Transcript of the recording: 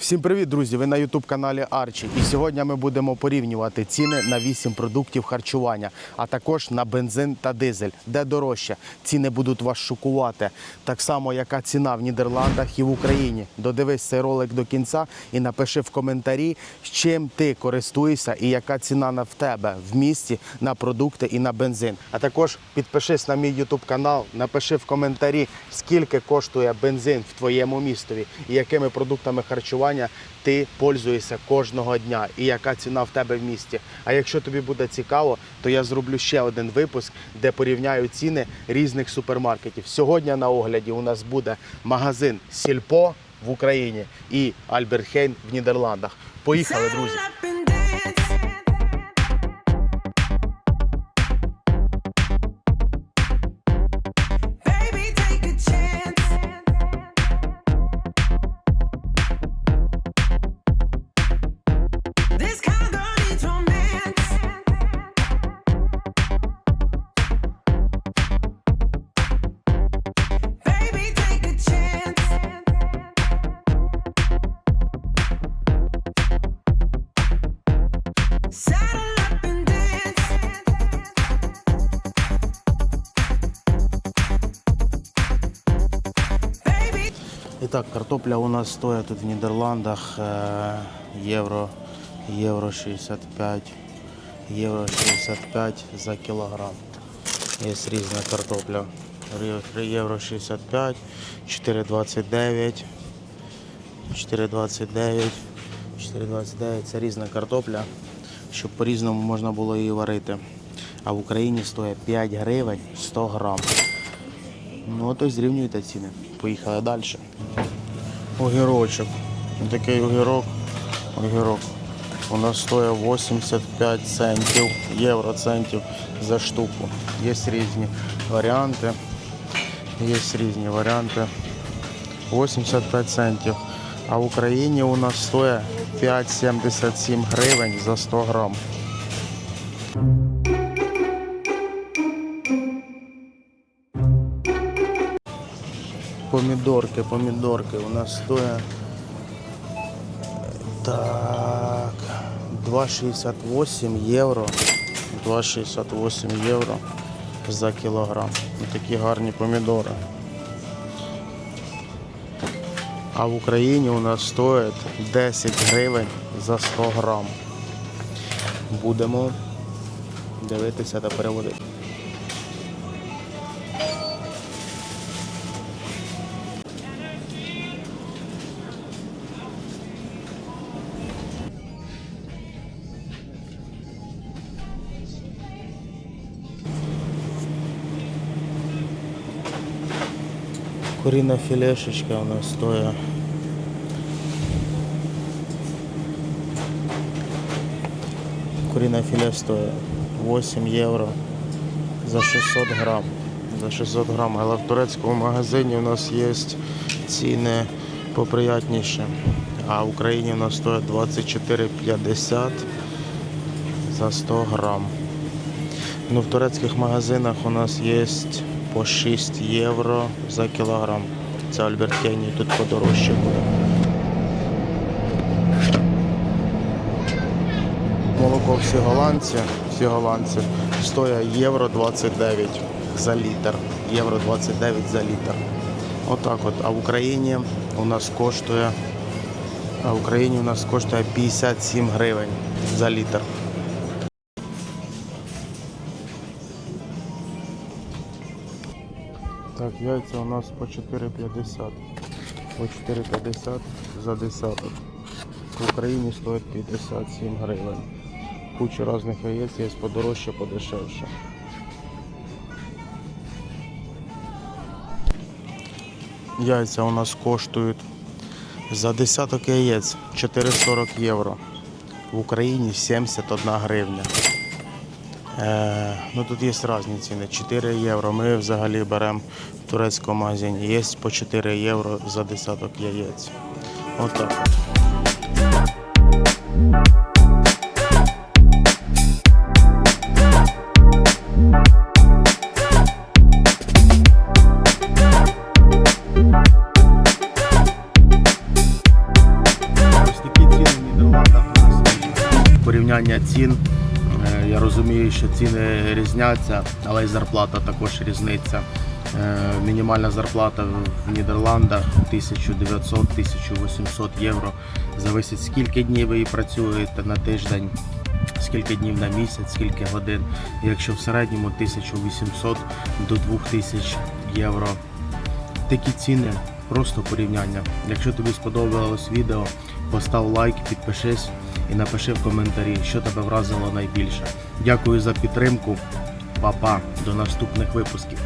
Всім привіт, друзі! Ви на youtube каналі Арчі. І сьогодні ми будемо порівнювати ціни на 8 продуктів харчування, а також на бензин та дизель, де дорожче. Ціни будуть вас шокувати. Так само, яка ціна в Нідерландах і в Україні. Додивись цей ролик до кінця і напиши в коментарі, чим ти користуєшся і яка ціна на в тебе в місті на продукти і на бензин. А також підпишись на мій youtube канал, напиши в коментарі, скільки коштує бензин в твоєму містові і якими продуктами харчування ти пользуєшся кожного дня і яка ціна в тебе в місті. А якщо тобі буде цікаво, то я зроблю ще один випуск, де порівняю ціни різних супермаркетів. Сьогодні на огляді у нас буде магазин Сільпо в Україні і Альберт Хейн в Нідерландах. Поїхали, друзі! І так, картопля у нас стоїть тут в Нідерландах євро, євро 65, євро 65 за кілограм. Є різна картопля. Євро 65, 4,29, 4,29, 4,29 це різна картопля, щоб по-різному можна було її варити. А в Україні стоїть 5 гривень 100 грам. Ну, от і зрівнюйте ціни. Поїхали далі. Огірочок. Такий огірок. Огірок. У нас стоїть 85 центів, євроцентів за штуку. Є різні варіанти. Є різні варіанти. 85 центів. А в Україні у нас стоїть 5,77 гривень за 100 грам. Помідорки, помідорки у нас стоять так 2,68 євро. 2,68 євро за кілограм. Ось Такі гарні помідори. А в Україні у нас стоїть 10 гривень за 100 грам. Будемо дивитися та переводити. Куріна філешечка у нас стоїть. Куріна філе стоїть 8 євро за 600 грам. За 600 грам. Але в турецькому магазині у нас є ціни поприятніші. А в Україні у нас стоїть 24,50 за 100 грам. Ну, в турецьких магазинах у нас є по 6 євро за кілограм. Це Альберт тут подорожче буде. Молоко всі голландці, всі голландці стоїть євро 29 за літр. Євро 29 за літр. Отак от. А в Україні у нас коштує. А в Україні у нас коштує 57 гривень за літр. Так, яйця у нас по 4,50. По 4,50 за десяток. В Україні стоїть 57 гривень. Куча різних яєць є подорожче, подешевше. Яйця у нас коштують за десяток яєць 4,40 євро. В Україні 71 гривня. Е, ну Тут є різні ціни. 4 євро. Ми взагалі беремо в турецькому магазині. Є по 4 євро за десяток яєць. Отак. От Порівняння цін я розумію, що ціни різняться, але й зарплата також різниця. Е, Мінімальна зарплата в Нідерландах 1900-1800 євро. Зависить скільки днів ви працюєте на тиждень, скільки днів на місяць, скільки годин. Якщо в середньому 1800 до 2000 євро. Такі ціни, просто порівняння. Якщо тобі сподобалось відео, постав лайк, підпишись і напиши в коментарі, що тебе вразило найбільше. Дякую за підтримку. Па-па, до наступних випусків.